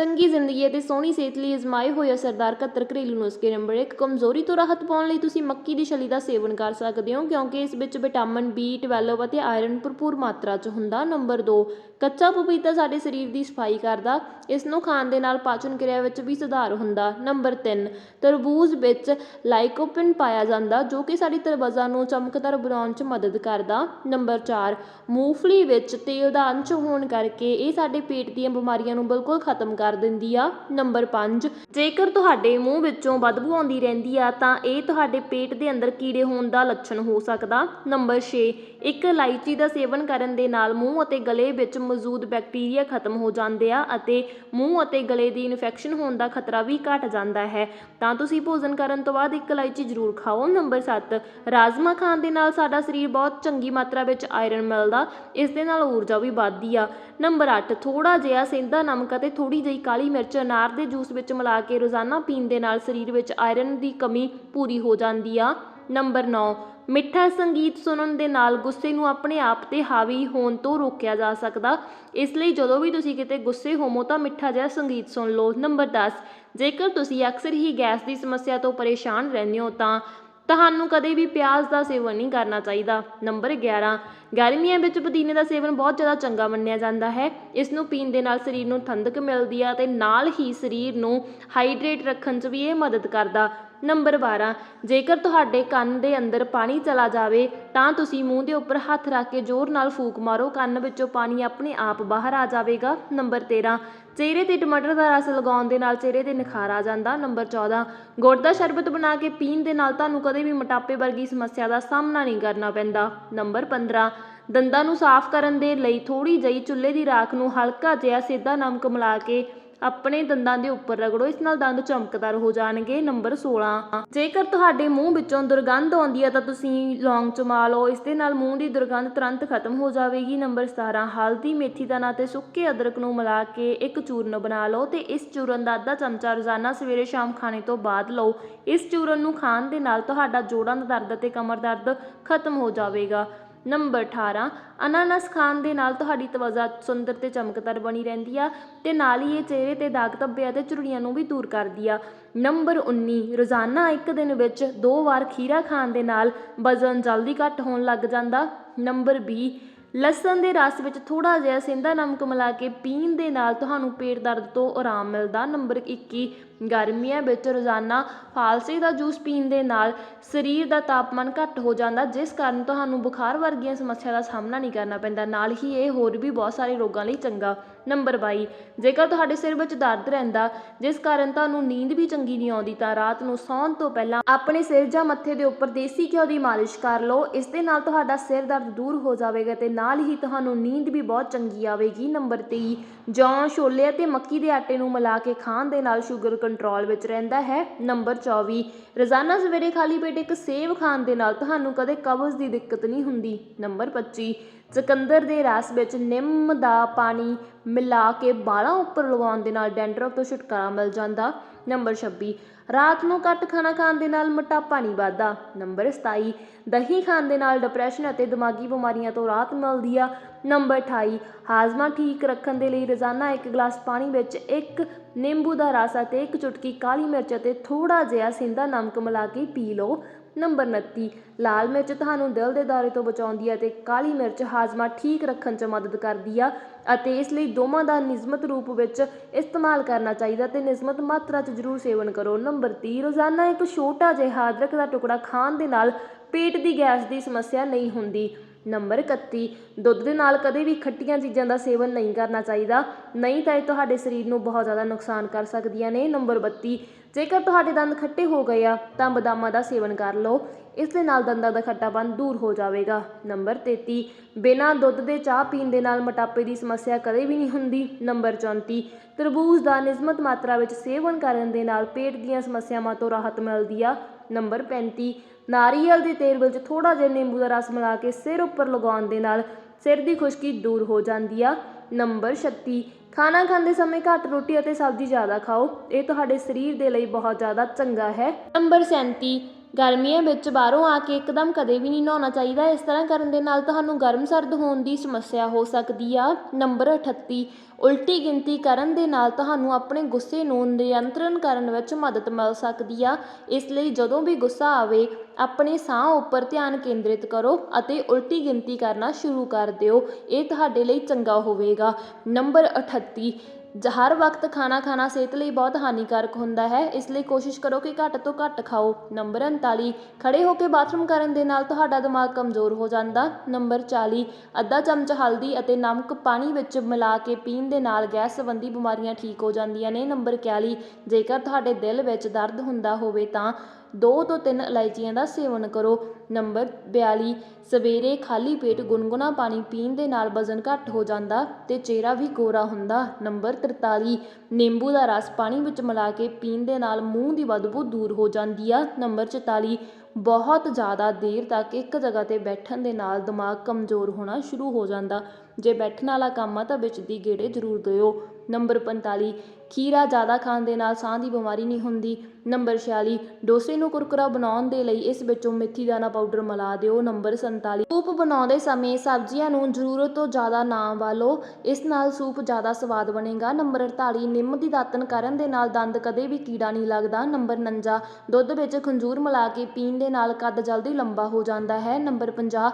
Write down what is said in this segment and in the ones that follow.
ਚੰਗੀ ਜ਼ਿੰਦਗੀ ਅਤੇ ਸੋਹਣੀ ਸਿਹਤ ਲਈ ਅਜ਼ਮਾਏ ਹੋਏ ਅਸਰਦਾਰ 71 ਘਰੇਲੂ ਨੁਸਖੇ ਨੰਬਰ 1 ਕਮਜ਼ੋਰੀ ਤੋਂ ਰਾਹਤ ਪਾਉਣ ਲਈ ਤੁਸੀਂ ਮੱਕੀ ਦੀ ਛਲੀ ਦਾ ਸੇਵਨ ਕਰ ਸਕਦੇ ਹੋ, ਕਿਉਂਕਿ ਇਸ ਵਿੱਚ ਵਿਟਾਮਿਨ B12 ਅਤੇ ਆਇਰਨ ਭਰਪੂਰ ਮਾਤਰਾ 'ਚ ਹੁੰਦਾ। ਨੰਬਰ 2 ਕੱਚਾ ਪਪੀਤਾ ਸਾਡੇ ਸਰੀਰ ਦੀ ਸਫ਼ਾਈ ਕਰਦਾ। ਇਸ ਨੂੰ ਖਾਣ ਦੇ ਨਾਲ ਪਾਚਨ ਕਿਰਿਆ ਵਿੱਚ ਵੀ ਸੁਧਾਰ ਹੁੰਦਾ। ਨੰਬਰ 3 ਤਰਬੂਜ ਵਿੱਚ ਲਾਈਕੋਪਿਨ ਪਾਇਆ ਜਾਂਦਾ, ਜੋ ਕਿ ਸਾਡੀ ਤਰਬਜ਼ਾ ਨੂੰ ਚਮਕਦਾਰ ਬਣਾਉਣ 'ਚ ਮਦਦ ਕਰਦਾ। ਨੰਬਰ 4 ਮੂੰਗਫਲੀ ਵਿੱਚ ਤੇਲ ਦਾ ਅੰਸ਼ ਹੋਣ ਕਰਕੇ ਇਹ ਸਾਡੇ ਪੇਟ ਦੀਆਂ ਬਿਮਾਰੀਆਂ ਨੂੰ ਬਿਲਕੁਲ ਖਤਮ ਕਰ ਕਰ ਦਿੰਦੀ ਆ, ਨੰਬਰ 5 ਜੇਕਰ ਤੁਹਾਡੇ ਮੂੰਹ ਵਿੱਚੋਂ ਬਦਬੂ ਆਉਂਦੀ ਰਹਿੰਦੀ ਆ, ਤਾਂ ਇਹ ਤੁਹਾਡੇ ਪੇਟ ਦੇ ਅੰਦਰ ਕੀੜੇ ਹੋਣ ਦਾ ਲੱਛਣ ਹੋ ਸਕਦਾ। ਨੰਬਰ 6 ਇੱਕ ਇਲਾਇਚੀ ਦਾ ਸੇਵਨ ਕਰਨ ਦੇ ਨਾਲ ਮੂੰਹ ਅਤੇ ਗਲੇ ਵਿੱਚ ਮੌਜੂਦ ਬੈਕਟੀਰੀਆ ਖਤਮ ਹੋ ਜਾਂਦੇ ਆ ਅਤੇ ਮੂੰਹ ਅਤੇ ਗਲੇ ਦੀ ਇਨਫੈਕਸ਼ਨ ਹੋਣ ਦਾ ਖਤਰਾ ਵੀ ਘਟ ਜਾਂਦਾ ਹੈ। ਤਾਂ ਤੁਸੀਂ ਭੋਜਨ ਕਰਨ ਤੋਂ ਬਾਅਦ ਇੱਕ ਇਲਾਇਚੀ ਜ਼ਰੂਰ ਖਾਓ। ਨੰਬਰ 7 ਰਾਜਮਾ ਖਾਣ ਦੇ ਨਾਲ ਸਾਡਾ ਸਰੀਰ ਬਹੁਤ ਚੰਗੀ ਮਾਤਰਾ ਵਿੱਚ ਆਇਰਨ ਮਿਲਦਾ, ਇਸ ਦੇ ਨਾਲ ਊਰਜਾ ਵੀ ਵੱਧਦੀ ਆ। ਨੰਬਰ 8 ਥੋੜਾ ਜਿਹਾ ਸੇਂਧਾ ਨਮਕ ਅਤੇ ਥੋੜੀ ਜਿਹੀ ਕਾਲੀ ਮਿਰਚ, ਅਨਾਰ ਦੇ ਜੂਸ ਵਿੱਚ ਮਿਲਾ ਕੇ ਰੋਜ਼ਾਨਾ ਪੀਣ ਦੇ ਨਾਲ ਸਰੀਰ ਵਿੱਚ ਆਇਰਨ ਦੀ ਕਮੀ ਪੂਰੀ ਹੋ ਜਾਂਦੀ ਆ। ਨੰਬਰ 9 ਮਿੱਠਾ ਸੰਗੀਤ ਸੁਣਨ ਦੇ ਨਾਲ ਗੁੱਸੇ ਨੂੰ ਆਪਣੇ ਆਪ ਤੇ ਹਾਵੀ ਹੋਣ ਤੋਂ ਰੋਕਿਆ ਜਾ ਸਕਦਾ। ਇਸ ਲਈ ਜਦੋਂ ਵੀ ਤੁਸੀਂ ਕਿਤੇ ਗੁੱਸੇ ਹੋਵੋ ਤਾਂ ਮਿੱਠਾ ਜਿਹਾ ਸੰਗੀਤ ਸੁਣ ਲਓ। ਨੰਬਰ 10 ਜੇਕਰ ਤੁਸੀਂ ਅਕਸਰ ਹੀ ਗੈਸ ਦੀ ਸਮੱਸਿਆ ਤੋਂ ਪਰੇਸ਼ਾਨ ਰਹਿੰਦੇ ਹੋ ਤਾਂ ਤੁਹਾਨੂੰ ਕਦੇ ਵੀ ਪਿਆਜ਼ ਦਾ ਸੇਵਨ ਨਹੀਂ ਕਰਨਾ ਚਾਹੀਦਾ। ਨੰਬਰ 11 ਗਰਮੀਆਂ ਵਿੱਚ ਪੁਦੀਨੇ ਦਾ ਸੇਵਨ ਬਹੁਤ ਜ਼ਿਆਦਾ ਚੰਗਾ ਮੰਨਿਆ ਜਾਂਦਾ ਹੈ। ਇਸ ਨੂੰ ਪੀਣ ਦੇ ਨਾਲ ਸਰੀਰ ਨੂੰ ਠੰਡਕ ਮਿਲਦੀ ਆ ਅਤੇ ਨਾਲ ਹੀ ਸਰੀਰ ਨੂੰ ਹਾਈਡਰੇਟ ਰੱਖਣ 'ਚ ਵੀ ਇਹ ਮਦਦ ਕਰਦਾ। ਨੰਬਰ 12 ਜੇਕਰ ਤੁਹਾਡੇ ਕੰਨ ਦੇ ਅੰਦਰ ਪਾਣੀ ਚਲਾ ਜਾਵੇ, ਤਾਂ ਤੁਸੀਂ ਮੂੰਹ ਦੇ ਉੱਪਰ ਹੱਥ ਰੱਖ ਕੇ ਜ਼ੋਰ ਨਾਲ ਫੂਕ ਮਾਰੋ। ਕੰਨ ਵਿੱਚੋਂ ਪਾਣੀ ਆਪਣੇ ਆਪ ਬਾਹਰ ਆ ਜਾਵੇਗਾ। ਨੰਬਰ 13 ਚਿਹਰੇ ਤੇ ਟਮਾਟਰ ਦਾ ਰਸ ਲਗਾਉਣ ਦੇ ਨਾਲ ਚਿਹਰੇ ਤੇ ਨਿਖਾਰ ਆ ਜਾਂਦਾ। ਨੰਬਰ 14 ਗੁੜ ਦਾ ਸ਼ਰਬਤ ਬਣਾ ਕੇ ਪੀਣ ਦੇ ਨਾਲ ਤੁਹਾਨੂੰ ਕਦੇ ਵੀ ਮੋਟਾਪੇ ਵਰਗੀ ਸਮੱਸਿਆ ਦਾ ਸਾਹਮਣਾ ਨਹੀਂ ਕਰਨਾ ਪੈਂਦਾ। ਨੰਬਰ 15 ਦੰਦਾਂ ਨੂੰ ਸਾਫ਼ ਕਰਨ ਦੇ ਲਈ ਥੋੜ੍ਹੀ ਜਿਹੀ ਚੁੱਲ੍ਹੇ ਦੀ ਰਾਖ ਨੂੰ ਹਲਕਾ ਜਿਹਾ ਸਿੱਧਾ ਨਮਕ ਮਿਲਾ ਕੇ ਆਪਣੇ ਦੰਦਾਂ ਦੇ ਉੱਪਰ ਰਗੜੋ। ਇਸ ਨਾਲ ਦੰਦ ਚਮਕਦਾਰ ਹੋ ਜਾਣਗੇ। ਨੰਬਰ 16 ਜੇਕਰ ਤੁਹਾਡੇ ਮੂੰਹ ਵਿੱਚੋਂ ਦੁਰਗੰਧ ਆਉਂਦੀ ਹੈ ਤਾਂ ਤੁਸੀਂ ਲੌਂਗ ਚਮਾ ਲਓ। ਇਸ ਦੇ ਨਾਲ ਮੂੰਹ ਦੀ ਦੁਰਗੰਧ ਤੁਰੰਤ ਖਤਮ ਹੋ ਜਾਵੇਗੀ। ਨੰਬਰ 17 ਹਲਦੀ ਮੇਥੀ ਦਾਣਾ ਤੇ ਸੁੱਕੇ ਅਦਰਕ ਨੂੰ ਮਿਲਾ ਕੇ ਇੱਕ ਚੂਰਨ ਬਣਾ ਲਓ ਤੇ ਇਸ ਚੂਰਨ ਦਾ ਅੱਧਾ ਚਮਚਾ ਰੋਜ਼ਾਨਾ ਸਵੇਰੇ ਸ਼ਾਮ ਖਾਣੇ ਤੋਂ ਬਾਅਦ ਲਓ। ਇਸ ਚੂਰਨ ਨੂੰ ਖਾਣ ਦੇ ਨਾਲ ਤੁਹਾਡਾ ਜੋੜਾਂ ਦਾ ਦਰਦ ਅਤੇ ਕਮਰ ਦਰਦ ਖਤਮ ਹੋ ਜਾਵੇਗਾ। ਨੰਬਰ 18 ਅਨਾਨਾਸ ਖਾਣ ਦੇ ਨਾਲ ਤੁਹਾਡੀ ਤਵਜ਼ਾ ਸੁੰਦਰ ਤੇ ਚਮਕਦਾਰ ਬਣੀ ਰਹਿੰਦੀ ਆ ਤੇ ਨਾਲ ਹੀ ਇਹ ਚਿਹਰੇ ਤੇ ਦਾਗ ਧੱਬੇ ਅਤੇ ਝੁਰੜੀਆਂ ਨੂੰ ਵੀ ਦੂਰ ਕਰਦੀ ਆ। ਨੰਬਰ 19 ਰੋਜ਼ਾਨਾ ਇੱਕ ਦਿਨ ਵਿੱਚ ਦੋ ਵਾਰ ਖੀਰਾ ਖਾਣ ਦੇ ਨਾਲ ਵਜ਼ਨ ਜਲਦੀ ਘੱਟ ਹੋਣ ਲੱਗ ਜਾਂਦਾ। ਨੰਬਰ 20 ਲਸਣ ਦੇ ਰਸ ਵਿੱਚ ਥੋੜਾ ਜਿਹਾ ਸਿੰਦਾ ਨਮਕ ਮਿਲਾ ਕੇ ਪੀਣ ਦੇ ਨਾਲ ਤੁਹਾਨੂੰ ਪੇਟ ਦਰਦ ਤੋਂ ਆਰਾਮ ਮਿਲਦਾ। ਨੰਬਰ 21 ਗਰਮੀਆਂ ਵਿੱਚ ਰੋਜ਼ਾਨਾ ਫਾਲਸੇ ਦਾ ਜੂਸ ਪੀਣ ਦੇ ਨਾਲ ਸਰੀਰ ਦਾ ਤਾਪਮਾਨ ਘੱਟ ਹੋ ਜਾਂਦਾ, ਜਿਸ ਕਾਰਨ ਤੁਹਾਨੂੰ ਬੁਖਾਰ ਵਰਗੀਆਂ ਸਮੱਸਿਆ ਦਾ ਸਾਹਮਣਾ ਨਹੀਂ ਕਰਨਾ ਪੈਂਦਾ। ਨਾਲ ਹੀ ਇਹ ਹੋਰ ਵੀ ਬਹੁਤ ਸਾਰੇ ਰੋਗਾਂ ਲਈ ਚੰਗਾ। ਨੰਬਰ 22 ਜੇਕਰ ਤੁਹਾਡੇ ਸਿਰ ਵਿੱਚ ਦਰਦ ਰਹਿੰਦਾ, ਜਿਸ ਕਾਰਨ ਤੁਹਾਨੂੰ ਨੀਂਦ ਵੀ ਚੰਗੀ ਨਹੀਂ ਆਉਂਦੀ, ਤਾਂ ਰਾਤ ਨੂੰ ਸੌਣ ਤੋਂ ਪਹਿਲਾਂ ਆਪਣੇ ਸਿਰ ਜਾਂ ਮੱਥੇ ਦੇ ਉੱਪਰ ਦੇਸੀ ਘਿਓ ਦੀ ਮਾਲਿਸ਼ ਕਰ ਲਓ। ਇਸ ਦੇ ਨਾਲ ਤੁਹਾਡਾ ਸਿਰ ਦਰਦ ਦੂਰ ਹੋ ਜਾਵੇਗਾ ਤੇ ਨਾਲ ਹੀ ਤੁਹਾਨੂੰ ਨੀਂਦ ਵੀ ਬਹੁਤ ਚੰਗੀ ਆਵੇਗੀ, ਨੰਬਰ 23 ਜੌਂ ਛੋਲੇ ਅਤੇ ਮੱਕੀ ਦੇ ਆਟੇ ਨੂੰ ਮਿਲਾ ਕੇ ਖਾਣ ਦੇ ਨਾਲ ਸ਼ੂਗਰ ਕੰਟਰੋਲ ਵਿੱਚ ਰਹਿੰਦਾ ਹੈ। ਨੰਬਰ 24 ਰੋਜ਼ਾਨਾ ਸਵੇਰੇ ਖਾਲੀ ਪੇਟ ਇੱਕ ਸੇਬ ਖਾਣ ਦੇ ਨਾਲ ਤੁਹਾਨੂੰ ਕਦੇ ਕਬਜ਼ ਦੀ ਦਿੱਕਤ ਨਹੀਂ ਹੁੰਦੀ। ਨੰਬਰ 25 ਚਕੰਦਰ ਦੇ ਰਸ ਵਿੱਚ ਨਿੰਮ ਦਾ ਪਾਣੀ ਮਿਲਾ ਕੇ ਬਾਲਾਂ ਉੱਪਰ ਲਗਾਉਣ ਦੇ ਨਾਲ ਡੈਂਡਰਫ ਤੋਂ ਛੁਟਕਾਰਾ ਮਿਲ ਜਾਂਦਾ। ਨੰਬਰ 26 ਰਾਤ ਨੂੰ ਘੱਟ ਖਾਣਾ ਖਾਣ ਦੇ ਨਾਲ ਮੋਟਾਪਾ ਨਹੀਂ ਵੱਧਦਾ। ਨੰਬਰ 27 ਦਹੀਂ ਖਾਣ ਦੇ ਨਾਲ ਡਿਪਰੈਸ਼ਨ ਅਤੇ ਦਿਮਾਗੀ ਬਿਮਾਰੀਆਂ ਤੋਂ ਰਾਹਤ ਮਿਲਦੀ ਆ। ਨੰਬਰ 28 ਹਾਜ਼ਮਾ ਠੀਕ ਰੱਖਣ ਦੇ ਲਈ ਰੋਜ਼ਾਨਾ ਇੱਕ ਗਲਾਸ ਪਾਣੀ ਵਿੱਚ ਇੱਕ ਨਿੰਬੂ ਦਾ ਰਸ ਅਤੇ ਇੱਕ ਚੁਟਕੀ ਕਾਲੀ ਮਿਰਚ ਅਤੇ ਥੋੜਾ ਜਿਹਾ ਸਿੰਦਾ ਨਮਕ ਮਿਲਾ ਕੇ ਪੀ ਲਓ। ਨੰਬਰ 29 ਲਾਲ ਮਿਰਚ ਤੁਹਾਨੂੰ ਦਿਲ ਦੇ ਦੌਰੇ ਤੋਂ ਬਚਾਉਂਦੀ ਹੈ ਅਤੇ ਕਾਲੀ ਮਿਰਚ ਹਾਜ਼ਮਾ ਠੀਕ ਰੱਖਣ 'ਚ ਮਦਦ ਕਰਦੀ ਆ ਅਤੇ ਇਸ ਲਈ ਦੋਵਾਂ ਦਾ ਨਿਯਮਤ ਰੂਪ ਵਿੱਚ ਇਸਤੇਮਾਲ ਕਰਨਾ ਚਾਹੀਦਾ ਤੇ ਨਿਯਮਤ ਮਾਤਰਾ 'ਚ ਜ਼ਰੂਰ ਸੇਵਨ ਕਰੋ। ਨੰਬਰ 30 ਰੋਜ਼ਾਨਾ ਇੱਕ ਛੋਟਾ ਜਿਹਾ ਅਦਰਕ ਦਾ ਟੁਕੜਾ ਖਾਣ ਦੇ ਨਾਲ ਪੇਟ ਦੀ ਗੈਸ ਦੀ ਸਮੱਸਿਆ ਨਹੀਂ ਹੁੰਦੀ। ਨੰਬਰ 31 ਦੁੱਧ ਦੇ ਨਾਲ ਕਦੇ ਵੀ ਖੱਟੀਆਂ ਚੀਜ਼ਾਂ ਦਾ ਸੇਵਨ ਨਹੀਂ ਕਰਨਾ ਚਾਹੀਦਾ। ਨਹੀਂ ਤਾਂ ਇਹ ਤੁਹਾਡੇ ਸਰੀਰ ਨੂੰ ਬਹੁਤ ਜ਼ਿਆਦਾ ਨੁਕਸਾਨ ਕਰ ਸਕਦੀਆਂ ਨੇ। ਨੰਬਰ 32 ਜੇਕਰ ਤੁਹਾਡੇ ਦੰਦ ਖੱਟੇ ਹੋ ਗਏ ਆ, ਤਾਂ ਬਦਾਮਾਂ ਦਾ ਸੇਵਨ ਕਰ ਲਓ। ਇਸ ਦੇ ਨਾਲ ਦੰਦਾਂ ਦਾ ਖੱਟਾਪਨ ਦੂਰ ਹੋ ਜਾਵੇਗਾ। ਨੰਬਰ 33 ਬਿਨਾਂ ਦੁੱਧ ਦੇ ਚਾਹ ਪੀਣ ਦੇ ਨਾਲ ਮੋਟਾਪੇ ਦੀ ਸਮੱਸਿਆ ਕਦੇ ਵੀ ਨਹੀਂ ਹੁੰਦੀ। ਨੰਬਰ 34 ਤਰਬੂਜ ਦਾ ਨਿਯਮਤ ਮਾਤਰਾ ਵਿੱਚ ਸੇਵਨ ਕਰਨ ਦੇ ਨਾਲ ਪੇਟ ਦੀਆਂ ਸਮੱਸਿਆਵਾਂ ਤੋਂ ਰਾਹਤ ਮਿਲਦੀ ਆ। ਨੰਬਰ 35 ਨਾਰੀਅਲ ਦੇ ਤੇਲ ਵਿੱਚ ਥੋੜਾ ਜਿਹਾ ਨਿੰਬੂ ਦਾ ਰਸ ਮਿਲਾ ਕੇ ਸਿਰ ਉੱਪਰ ਲਗਾਉਣ ਦੇ ਨਾਲ ਸਿਰ ਦੀ ਖੁਸ਼ਕੀ ਦੂਰ ਹੋ ਜਾਂਦੀ ਆ। ਨੰਬਰ 36 ਖਾਣਾ ਖਾਂਦੇ ਸਮੇਂ ਘੱਟ ਰੋਟੀ ਅਤੇ ਸਬਜ਼ੀ ਜ਼ਿਆਦਾ ਖਾਓ। ਇਹ ਤੁਹਾਡੇ ਸਰੀਰ ਦੇ ਲਈ ਬਹੁਤ ਜ਼ਿਆਦਾ ਚੰਗਾ ਹੈ। ਨੰਬਰ 37 ਗਰਮੀਆਂ ਵਿੱਚ ਬਾਹਰੋਂ ਆ ਕੇ ਇੱਕਦਮ ਕਦੇ ਵੀ ਨਹੀਂ ਨਹਾਉਣਾ ਚਾਹੀਦਾ। ਇਸ ਤਰ੍ਹਾਂ ਕਰਨ ਦੇ ਨਾਲ ਤੁਹਾਨੂੰ ਗਰਮ ਸਰਦ ਹੋਣ ਦੀ ਸਮੱਸਿਆ ਹੋ ਸਕਦੀ ਆ। ਨੰਬਰ 38 ਉਲਟੀ ਗਿਣਤੀ ਕਰਨ ਦੇ ਨਾਲ ਤੁਹਾਨੂੰ ਆਪਣੇ ਗੁੱਸੇ ਨੂੰ ਨਿਯੰਤਰਣ ਕਰਨ ਵਿੱਚ ਮਦਦ ਮਿਲ ਸਕਦੀ ਆ। ਇਸ ਲਈ ਜਦੋਂ ਵੀ ਗੁੱਸਾ ਆਵੇ, ਆਪਣੇ ਸਾਹ ਉੱਪਰ ਧਿਆਨ ਕੇਂਦਰਿਤ ਕਰੋ ਅਤੇ ਉਲਟੀ ਗਿਣਤੀ ਕਰਨਾ ਸ਼ੁਰੂ ਕਰ ਦਿਓ। ਇਹ ਤੁਹਾਡੇ ਲਈ ਚੰਗਾ ਹੋਵੇਗਾ। ਨੰਬਰ 38 ਜ- ਹਰ ਵਕਤ ਖਾਣਾ ਖਾਣਾ ਸਿਹਤ ਲਈ ਬਹੁਤ ਹਾਨੀਕਾਰਕ ਹੁੰਦਾ ਹੈ। ਇਸ ਲਈ ਕੋਸ਼ਿਸ਼ ਕਰੋ ਕਿ ਘੱਟ ਤੋਂ ਘੱਟ ਖਾਓ। ਨੰਬਰ ਉਨਤਾਲੀ, ਖੜ੍ਹੇ ਹੋ ਕੇ ਬਾਥਰੂਮ ਕਰਨ ਦੇ ਨਾਲ ਤੁਹਾਡਾ ਦਿਮਾਗ ਕਮਜ਼ੋਰ ਹੋ ਜਾਂਦਾ। ਨੰਬਰ 40 ਅੱਧਾ ਚਮਚ ਹਲਦੀ ਅਤੇ ਨਮਕ ਪਾਣੀ ਵਿੱਚ ਮਿਲਾ ਕੇ ਪੀਣ ਦੇ ਨਾਲ ਗੈਸ ਸੰਬੰਧੀ ਬਿਮਾਰੀਆਂ ਠੀਕ ਹੋ ਜਾਂਦੀਆਂ ਨੇ। ਨੰਬਰ 41 ਜੇਕਰ ਤੁਹਾਡੇ ਦਿਲ ਵਿੱਚ ਦਰਦ ਹੁੰਦਾ ਹੋਵੇ ਤਾਂ ਦੋ ਤੋਂ ਤਿੰਨ ਇਲਾਇਚੀਆਂ ਦਾ ਸੇਵਨ ਕਰੋ। ਨੰਬਰ 42 ਸਵੇਰੇ ਖਾਲੀ ਪੇਟ ਗੁਨਗੁਣਾ ਪਾਣੀ ਪੀਣ ਦੇ ਨਾਲ ਵਜ਼ਨ ਘੱਟ ਹੋ ਜਾਂਦਾ ਤੇ ਚਿਹਰਾ ਵੀ ਗੋਰਾ ਹੁੰਦਾ। ਨੰਬਰ 43 ਨਿੰਬੂ ਦਾ ਰਸ ਪਾਣੀ ਵਿੱਚ ਮਿਲਾ ਕੇ ਪੀਣ ਦੇ ਨਾਲ ਮੂੰਹ ਦੀ ਬਦਬੂ ਦੂਰ ਹੋ ਜਾਂਦੀ ਆ। ਨੰਬਰ 44 ਬਹੁਤ ਜ਼ਿਆਦਾ ਦੇਰ ਤੱਕ ਇੱਕ ਜਗ੍ਹਾ ਤੇ ਬੈਠਣ ਦੇ ਨਾਲ ਦਿਮਾਗ ਕਮਜ਼ੋਰ ਹੋਣਾ ਸ਼ੁਰੂ ਹੋ ਜਾਂਦਾ। ਜੇ ਬੈਠਣ ਵਾਲਾ ਕੰਮ ਆ ਤਾਂ ਵਿੱਚ ਦੀ ਗੇੜੇ ਜ਼ਰੂਰ ਦਿਓ। ਨੰਬਰ 45 ਖੀਰਾ ਜ਼ਿਆਦਾ ਖਾਣ ਦੇ ਨਾਲ ਸਾਹ ਦੀ ਬਿਮਾਰੀ ਨਹੀਂ ਹੁੰਦੀ। ਨੰਬਰ 46 ਡੋਸੇ ਨੂੰ ਕੁਰਕਰਾ ਬਣਾਉਣ ਦੇ ਲਈ ਇਸ ਵਿੱਚੋਂ ਮੇਥੀ ਦਾਣਾ ਪਾਊਡਰ ਮਿਲਾ ਦਿਓ। ਨੰਬਰ 47 ਸੂਪ ਬਣਾਉਂਦੇ ਸਮੇਂ ਸਬਜ਼ੀਆਂ ਨੂੰ ਜ਼ਰੂਰਤ ਤੋਂ ਜ਼ਿਆਦਾ ਨਾ ਉਬਾਲੋ ਇਸ ਨਾਲ ਸੂਪ ਜ਼ਿਆਦਾ ਸਵਾਦ ਬਣੇਗਾ। ਨੰਬਰ 48 ਨਿੰਮ ਦੀ ਦਾਤਨ ਕਰਨ ਦੇ ਨਾਲ ਦੰਦ ਕਦੇ ਵੀ ਕੀੜਾ ਨਹੀਂ ਲੱਗਦਾ। ਨੰਬਰ 49 ਦੁੱਧ ਵਿੱਚ ਖੰਜੂਰ ਮਿਲਾ ਕੇ ਪੀਣ ਦੇ ਨਾਲ ਕੱਦ ਜਲਦੀ ਲੰਬਾ ਹੋ ਜਾਂਦਾ ਹੈ। ਨੰਬਰ 50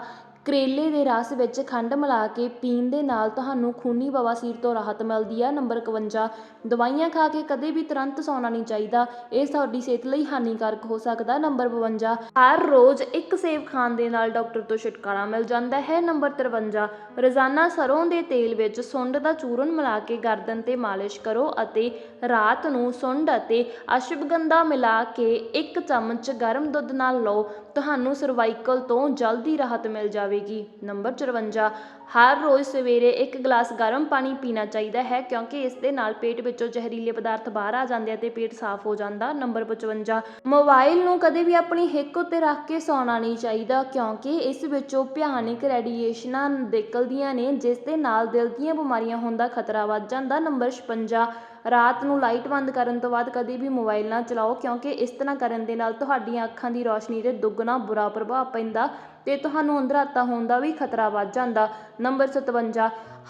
ਕਰੇਲੇ ਦੇ ਰਸ ਵਿੱਚ ਖੰਡ ਮਿਲਾ ਕੇ ਪੀਣ ਦੇ ਨਾਲ ਤੁਹਾਨੂੰ ਖੂਨੀ ਬਵਾਸੀਰ ਤੋਂ ਰਾਹਤ ਮਿਲਦੀ ਹੈ ਨੰਬਰ 51 ਦਵਾਈਆਂ ਖਾ ਕੇ ਕਦੇ ਵੀ ਤੁਰੰਤ ਸੌਣਾ ਨਹੀਂ ਚਾਹੀਦਾ। ਇਹ ਤੁਹਾਡੀ ਸਿਹਤ ਲਈ ਹਾਨੀਕਾਰਕ ਹੋ ਸਕਦਾ। ਨੰਬਰ 52 ਹਰ ਰੋਜ਼ ਇੱਕ ਸੇਬ ਖਾਣ ਦੇ ਨਾਲ ਡਾਕਟਰ ਤੋਂ ਛੁਟਕਾਰਾ ਮਿਲ ਜਾਂਦਾ ਹੈ। ਨੰਬਰ 53 ਰੋਜ਼ਾਨਾ ਸਰੋਂ ਦੇ ਤੇਲ ਵਿੱਚ ਸੁੰਡ ਦਾ ਚੂਰਨ ਮਿਲਾ ਕੇ ਗਰਦਨ ਤੇ ਮਾਲਿਸ਼ ਕਰੋ ਅਤੇ ਰਾਤ ਨੂੰ ਸੁੰਡ ਅਤੇ ਅਸ਼ਵਗੰਧਾ ਮਿਲਾ ਕੇ ਇੱਕ ਚਮਚ ਗਰਮ ਦੁੱਧ ਨਾਲ ਲਓ। ਤੁਹਾਨੂੰ ਸਰਵਾਈਕਲ ਤੋਂ ਜਲਦੀ ਰਾਹਤ ਮਿਲ ਜਾਵੇ ਜਾਵੇਗੀ। ਨੰਬਰ 54 ਹਰ ਰੋਜ਼ ਸਵੇਰੇ ਇੱਕ ਗਲਾਸ ਗਰਮ ਪਾਣੀ ਪੀਣਾ ਚਾਹੀਦਾ ਹੈ ਕਿਉਂਕਿ ਇਸ ਦੇ ਨਾਲ ਪੇਟ ਵਿੱਚੋਂ ਜ਼ਹਿਰੀਲੇ ਪਦਾਰਥ ਬਾਹਰ ਆ ਜਾਂਦੇ ਆ ਤੇ ਪੇਟ ਸਾਫ਼ ਹੋ ਜਾਂਦਾ। ਨੰਬਰ 55 ਮੋਬਾਈਲ ਨੂੰ ਕਦੇ ਵੀ ਆਪਣੀ ਹਿੱਕ ਉੱਤੇ ਰੱਖ ਕੇ ਸੌਣਾ ਨਹੀਂ ਚਾਹੀਦਾ ਕਿਉਂਕਿ ਇਸ ਵਿੱਚੋਂ ਭਿਆਨਕ ਰੇਡੀਏਸ਼ਨਾਂ ਨਿਕਲਦੀਆਂ ਨੇ ਜਿਸ ਦੇ ਨਾਲ ਦਿਲ ਦੀਆਂ ਬਿਮਾਰੀਆਂ ਹੋਣ ਦਾ ਖਤਰਾ ਵੱਧ ਜਾਂਦਾ। ਨੰਬਰ 56 ਰਾਤ ਨੂੰ ਲਾਈਟ ਬੰਦ ਕਰਨ ਤੋਂ ਬਾਅਦ ਕਦੇ ਵੀ ਮੋਬਾਈਲ ਨਾ ਚਲਾਓ, ਕਿਉਂਕਿ ਇਸ ਤਰ੍ਹਾਂ ਕਰਨ ਦੇ ਨਾਲ ਤੁਹਾਡੀਆਂ ਅੱਖਾਂ ਦੀ ਰੌਸ਼ਨੀ ਤੇ ਦੁੱਗਣਾ ਬੁਰਾ ਪ੍ਰਭਾਵ ਪੈਂਦਾ ਤੇ ਤੁਹਾਨੂੰ ਅੰਧਰਾਤਾ ਹੋਣ ਦਾ ਵੀ ਖਤਰਾ ਵੱਧ ਜਾਂਦਾ। ਨੰਬਰ 57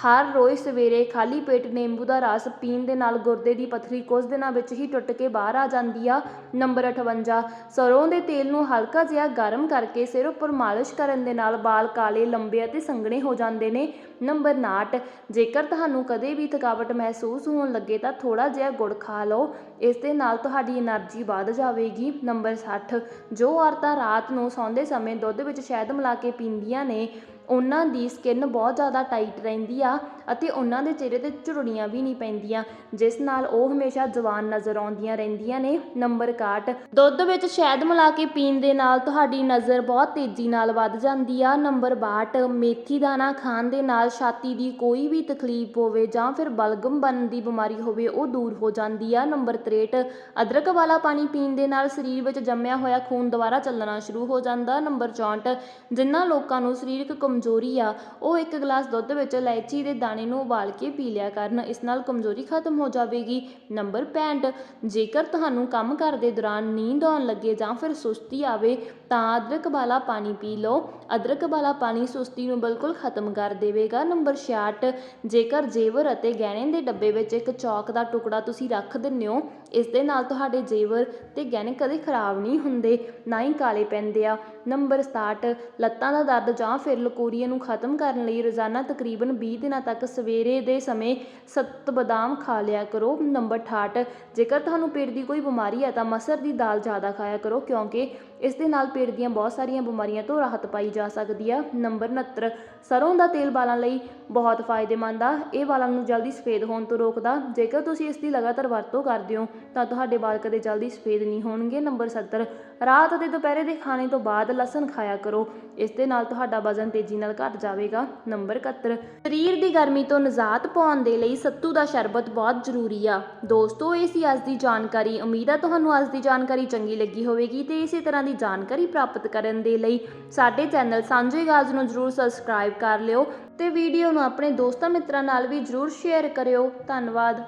ਹਰ ਰੋਜ਼ ਸਵੇਰੇ ਖਾਲੀ ਪੇਟ ਨਿੰਬੂ ਦਾ ਰਸ ਪੀਣ ਦੇ ਨਾਲ ਗੁਰਦੇ ਦੀ ਪੱਥਰੀ ਕੁਝ ਦਿਨਾਂ ਵਿੱਚ ਹੀ ਟੁੱਟ ਕੇ ਬਾਹਰ ਆ ਜਾਂਦੀ ਆ। ਨੰਬਰ 58 ਸਰੋਂ ਦੇ ਤੇਲ ਨੂੰ ਹਲਕਾ ਜਿਹਾ ਗਰਮ ਕਰਕੇ ਸਿਰ ਉੱਪਰ ਮਾਲਿਸ਼ ਕਰਨ ਦੇ ਨਾਲ ਵਾਲ ਕਾਲੇ, ਲੰਬੇ ਅਤੇ ਸੰਘਣੇ ਹੋ ਜਾਂਦੇ ਨੇ। ਨੰਬਰ 59 ਜੇਕਰ ਤੁਹਾਨੂੰ ਕਦੇ ਵੀ ਥਕਾਵਟ ਮਹਿਸੂਸ ਹੋਣ ਲੱਗੇ ਤਾਂ ਥੋੜਾ ਜਿਹਾ ਗੁੜ ਖਾ ਲਓ। ਇਸ ਦੇ ਨਾਲ ਤੁਹਾਡੀ એનર્ਜੀ ਵੱਧ ਜਾਵੇਗੀ। ਨੰਬਰ 60 ਜੋ ਔਰਤਾਂ ਰਾਤ ਨੂੰ ਸੌਂਦੇ ਸਮੇਂ ਦੁੱਧ ਵਿੱਚ ਸ਼ਹਿਦ ਮਿਲਾ ਕੇ ਪੀਂਦੀਆਂ ਨੇ ਉਹਨਾਂ ਦੀ ਸਕਿੰਨ ਬਹੁਤ ਜ਼ਿਆਦਾ ਟਾਈਟ ਰਹਿੰਦੀ ਆ ਅਤੇ ਉਹਨਾਂ ਦੇ ਚਿਹਰੇ ਤੇ ਝੁਰੜੀਆਂ ਵੀ ਨਹੀਂ ਪੈਂਦੀਆਂ, ਜਿਸ ਨਾਲ ਉਹ ਹਮੇਸ਼ਾ ਜਵਾਨ ਨਜ਼ਰ ਆਉਂਦੀਆਂ ਰਹਿੰਦੀਆਂ ਨੇ। ਨੰਬਰ 61 ਦੁੱਧ ਵਿੱਚ ਸ਼ਹਿਦ ਮਿਲਾ ਕੇ ਪੀਣ ਦੇ ਨਾਲ ਤੁਹਾਡੀ ਨਜ਼ਰ ਬਹੁਤ ਤੇਜ਼ੀ ਨਾਲ ਵੱਧ ਜਾਂਦੀ ਆ। ਨੰਬਰ 62 ਮੇਥੀ ਦਾਣਾ ਖਾਣ ਦੇ ਨਾਲ ਛਾਤੀ ਦੀ ਕੋਈ ਵੀ ਤਕਲੀਫ ਹੋਵੇ ਜਾਂ ਫਿਰ ਬਲਗਮ ਬਣਨ ਦੀ ਬਿਮਾਰੀ ਹੋਵੇ, ਉਹ ਦੂਰ ਹੋ ਜਾਂਦੀ ਆ। ਨੰਬਰ 63 ਅਦਰਕ ਵਾਲਾ ਪਾਣੀ ਪੀਣ ਦੇ ਨਾਲ ਸਰੀਰ ਵਿੱਚ ਜੰਮਿਆ ਹੋਇਆ ਖੂਨ ਦੁਬਾਰਾ ਚੱਲਣਾ ਸ਼ੁਰੂ ਹੋ ਜਾਂਦਾ। ਨੰਬਰ 64 ਜਿਨ੍ਹਾਂ ਲੋਕਾਂ ਨੂੰ ਸਰੀਰਕ ਕਮਜ਼ੋਰੀ ਆ, ਉਹ ਇੱਕ ਗਲਾਸ ਦੁੱਧ ਵਿੱਚ ਇਲਾਇਚੀ ਦੇ ਦਾਣੇ ਨੂੰ ਉਬਾਲ ਕੇ ਪੀ ਲਿਆ ਕਰਨ। ਇਸ ਨਾਲ ਕਮਜ਼ੋਰੀ ਖਤਮ ਹੋ ਜਾਵੇਗੀ। ਨੰਬਰ 65 ਜੇਕਰ ਤੁਹਾਨੂੰ ਕੰਮ ਕਰਦੇ ਦੌਰਾਨ ਨੀਂਦ ਆਉਣ ਲੱਗੇ ਜਾਂ ਫਿਰ ਸੁਸਤੀ ਆਵੇ, ਤਾਂ ਅਦਰਕ ਵਾਲਾ ਪਾਣੀ ਪੀ ਲਓ। ਅਦਰਕ ਵਾਲਾ ਪਾਣੀ ਸੁਸਤੀ ਨੂੰ ਬਿਲਕੁਲ ਖਤਮ ਕਰ ਦੇਵੇਗਾ। ਨੰਬਰ 66 ਜੇਕਰ ਜੇਵਰ ਅਤੇ ਗਹਿਣੇ ਦੇ ਡੱਬੇ ਵਿੱਚ ਇੱਕ ਚੌਕ ਦਾ ਟੁਕੜਾ ਤੁਸੀਂ ਰੱਖ ਦਿੰਦੇ ਹੋ, ਇਸ ਦੇ ਨਾਲ ਤੁਹਾਡੇ ਜੇਵਰ ਤੇ ਗਹਿਣੇ ਕਦੇ ਖਰਾਬ ਨਹੀਂ ਹੁੰਦੇ, ਨਾ ਹੀ ਕਾਲੇ ਪੈਂਦੇ ਆ। ਨੰਬਰ 67 ਲੱਤਾਂ ਦਾ ਦਰਦ ਜਾਂ ਫਿਰ ਲਕੋਰੀਆਂ ਨੂੰ ਖਤਮ ਕਰਨ ਲਈ ਰੋਜ਼ਾਨਾ ਤਕਰੀਬਨ 20 ਦਿਨਾਂ ਤੱਕ ਸਵੇਰੇ ਦੇ ਸਮੇਂ ਸੱਤ ਬਦਾਮ ਖਾ ਲਿਆ ਕਰੋ। ਨੰਬਰ 68 ਜੇਕਰ ਤੁਹਾਨੂੰ ਪੇਟ ਦੀ ਕੋਈ ਬਿਮਾਰੀ ਹੈ ਤਾਂ ਮਸਰ ਦੀ ਦਾਲ ਜ਼ਿਆਦਾ ਖਾਇਆ ਕਰੋ ਕਿਉਂਕਿ ਇਸ ਦੇ ਨਾਲ ਪੇਟ ਦੀਆਂ ਬਹੁਤ ਸਾਰੀਆਂ ਬਿਮਾਰੀਆਂ ਤੋਂ ਰਾਹਤ ਪਾਈ ਜਾ ਸਕਦੀ ਆ। ਨੰਬਰ 69 ਸਰੋਂ ਦਾ ਤੇਲ ਵਾਲਾਂ ਲਈ ਬਹੁਤ ਫਾਇਦੇਮੰਦ ਆ। ਇਹ ਵਾਲਾਂ ਨੂੰ ਜਲਦੀ ਸਫੇਦ ਹੋਣ ਤੋਂ ਰੋਕਦਾ। ਜੇਕਰ ਤੁਸੀਂ ਇਸ ਦੀ ਲਗਾਤਾਰ ਵਰਤੋਂ ਕਰਦੇ ਹੋ, ਤਾਂ ਤੁਹਾਡੇ ਵਾਲ ਕਦੇ ਜਲਦੀ ਸਫੇਦ ਨਹੀਂ ਹੋਣਗੇ। ਨੰਬਰ 70 ਰਾਤ ਅਤੇ ਦੁਪਹਿਰੇ ਦੇ ਖਾਣੇ ਤੋਂ ਬਾਅਦ ਲਸਣ ਖਾਇਆ ਕਰੋ। ਇਸ ਦੇ ਨਾਲ ਤੁਹਾਡਾ ਵਜ਼ਨ ਤੇਜ਼ੀ ਨਾਲ ਘਟ ਜਾਵੇਗਾ। ਨੰਬਰ 71 ਸਰੀਰ ਦੀ ਗਰਮੀ ਤੋਂ ਨਿਜਾਤ ਪਾਉਣ ਦੇ ਲਈ ਸੱਤੂ ਦਾ ਸ਼ਰਬਤ ਬਹੁਤ ਜ਼ਰੂਰੀ ਆ। ਦੋਸਤੋ ਇਹ ਸੀ ਅੱਜ ਦੀ ਜਾਣਕਾਰੀ, ਉਮੀਦ ਆ ਤੁਹਾਨੂੰ ਅੱਜ ਦੀ ਜਾਣਕਾਰੀ ਚੰਗੀ ਲੱਗੀ ਹੋਵੇਗੀ ਤੇ ਇਸੇ ਤਰ੍ਹਾਂ ਦੀ ਜਾਣਕਾਰੀ ਪ੍ਰਾਪਤ ਕਰਨ ਦੇ ਲਈ ਸਾਡੇ ਚੈਨਲ ਸਾਂਝੇ ਗਾਜ ਨੂੰ ਜਰੂਰ ਸਬਸਕ੍ਰਾਈਬ ਕਰ ਲਿਓ ਤੇ ਵੀਡੀਓ ਨੂੰ ਆਪਣੇ ਦੋਸਤਾਂ ਮਿੱਤਰਾਂ ਨਾਲ ਵੀ ਜਰੂਰ ਸ਼ੇਅਰ ਕਰਿਓ। ਧੰਨਵਾਦ।